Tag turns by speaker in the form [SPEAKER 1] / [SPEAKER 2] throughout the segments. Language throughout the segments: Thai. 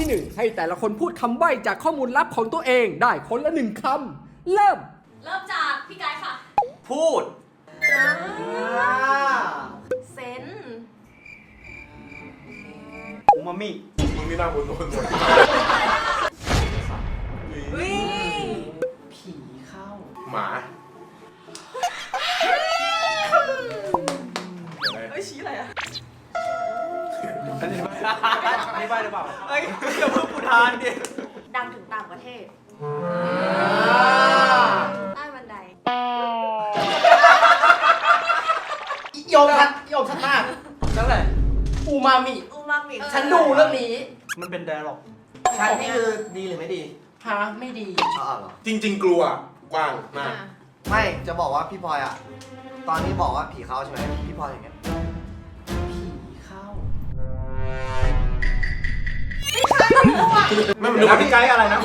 [SPEAKER 1] ที่หนึ่งให้แต่ละคนพูดคำใบ้จากข้อมูลลับของตัวเองได้คนละหนึ่งคำเริ่ม
[SPEAKER 2] เริ่มจากพี่กายค่ะ
[SPEAKER 3] พูด
[SPEAKER 2] เซน
[SPEAKER 4] อูมามิ
[SPEAKER 5] มึงนี่น่าบุญทุนหมด
[SPEAKER 2] อั
[SPEAKER 4] นนี้ไม่อันนี้ไม่หรือเปล่าเอ้ยอย่าเพิ่งอุทานดิ
[SPEAKER 2] ดังถึงต่างประเทศใต้บันได
[SPEAKER 6] โยมชัดโยมชัดมาก
[SPEAKER 4] นั่นแหละ
[SPEAKER 6] อูมามิ
[SPEAKER 2] อูมามิ
[SPEAKER 6] ฉันดูเรื่องนี้
[SPEAKER 4] มันเป็นแดร์ล็อก
[SPEAKER 6] ฉันนี่คือดีหรือไม่ดีฮะไม่ดี
[SPEAKER 7] อ๋อเหรอ
[SPEAKER 5] จริง ๆ กลัวกว้างมาก
[SPEAKER 7] ไม่ จะบอกว่าพี่พลอยอะ ตอนนี้บอกว่าผีเข้าใช่ไหมพี่พลอยอย่างเงี้ย
[SPEAKER 5] ไม่มันดูว่าพี่ไกด์อะไรนะ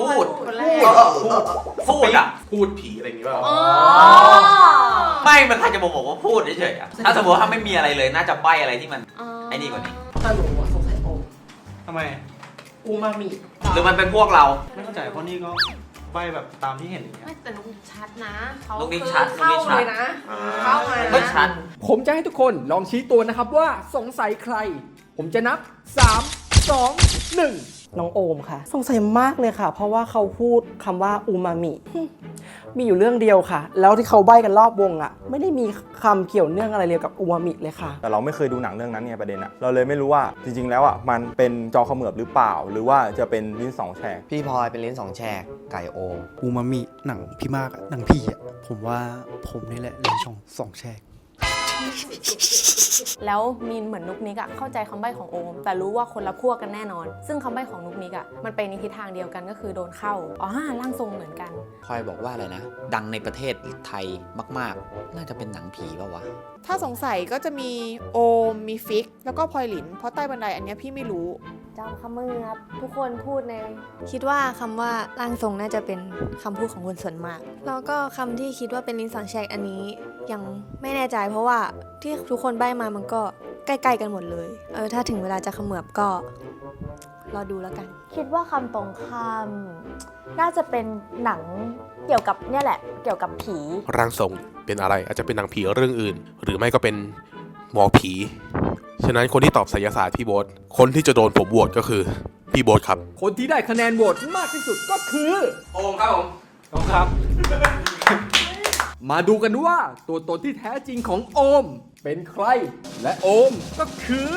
[SPEAKER 3] พูด
[SPEAKER 2] คนแร
[SPEAKER 7] เอกอเออเออ
[SPEAKER 3] พูดอะ
[SPEAKER 5] พูดผีอะไรอย่างงี้เปล่า
[SPEAKER 2] อ๋อ
[SPEAKER 3] ไม่มันใครจะบอกบอกว่าพูดเฉยๆอะถ้าสมมติว่าถ้าไม่มีอะไรเลยน่าจะใบอะไรที่มันไอ้นี่กว่านี้
[SPEAKER 6] ถ้าหนูอะสงสัยโอม
[SPEAKER 4] ทำไม
[SPEAKER 6] อูมามิ
[SPEAKER 3] หรือมันเป็นพวกเรา
[SPEAKER 4] ไม่เข้าใจเพราะนี่ก็ใบแบบตามที่เห็นอย่างเงี้ย
[SPEAKER 2] ไม่แต่นุกชัดนะเขา
[SPEAKER 3] นุ๊กนิก
[SPEAKER 2] คือ
[SPEAKER 3] ชัด
[SPEAKER 2] เข้า
[SPEAKER 3] นุ๊กนิกชัด
[SPEAKER 2] เลยนะ เข้ามา
[SPEAKER 3] เฮ้ยชัด
[SPEAKER 1] ผมจะให้ทุกคนลองชี้ตัวนะครับว่าสงสัยใคร ผมจะนับ 3 2 1
[SPEAKER 6] น้องโอมค่ะ สงสัยมากเลยค่ะ เพราะว่าเขาพูดคำว่าอูมามิฮึมีอยู่เรื่องเดียวค่ะ แล้วที่เขาใบ้กันรอบวงอะไม่ได้มีคำเกี่ยวเนื่องอะไรเกี่ยวกับอูมามิเลยค่ะ
[SPEAKER 8] แต่เราไม่เคยดูหนังเรื่องนั้นไงประเด็นอะเราเลยไม่รู้ว่าจริง ๆ แล้วอะมันเป็นจอเขมือบหรือเปล่า หรือว่าจะเป็นลิ้นสองแฉก
[SPEAKER 7] พี่พลอยเป็นลิ้นสองแฉกไก่โอ
[SPEAKER 9] อูมามิหนังพี่มากอะหนังผีอะผมว่าผมนี่แหละเล่นช่องสองแชก
[SPEAKER 10] แล้วมีนเหมือนนุกนิกอะเข้าใจคำใบ้ของโอม แต่รู้ว่าคนละขั้วกันแน่นอน ซึ่งคำใบ้ของนุกนิกอะมันไปในทิศทางเดียวกันก็คือโดนเข้าอ๋อร่างทรงเหมือนกัน
[SPEAKER 11] พลอยบอกว่าอะไรนะ ดังในประเทศไทยมากๆ น่าจะเป็นหนังผีป่าวะ
[SPEAKER 12] ถ้าสงสัยก็จะมีโอมมีฟิก แล้วก็พลอยหลินเพราะใต้บันไดอันเนี้ยพี่ไม่รู้
[SPEAKER 10] จอมขมือครับทุกคนพูดใน
[SPEAKER 13] คิดว่าคำว่าร่างทรงน่าจะเป็นคำพูดของคนส่วนมาก แล้วก็คำที่คิดว่าเป็นลิ้นสังแชกอันนี้ยังไม่แน่ใจ เพราะว่าที่ทุกคนใบ้มามันก็ใกล้ๆกันหมดเลย เออถ้าถึงเวลาจะเขมือบก็รอดูแล้วกัน
[SPEAKER 10] คิดว่าคำตรงข้ามน่าจะเป็นหนังเกี่ยวกับเนี่ยแหละ เกี่ยวกับผี
[SPEAKER 5] ร่างทรงเป็นอะไรอาจจะเป็นหนังผีเรื่องอื่น หรือไม่ก็เป็นหมอผี ฉะนั้นคนที่ตอบไสยศาสตร์พี่โบ๊ทคนที่จะโดนผมโหวตก็คือพี่โบ๊ทครับ
[SPEAKER 1] คนที่ได้คะแนนโหวตมากที่สุดก็คือ
[SPEAKER 3] โอมครับผม
[SPEAKER 4] น้องครับ
[SPEAKER 1] มาดูกันว่าตัวตนที่แท้จริงของโอม เป็นใคร และโอมก็คือ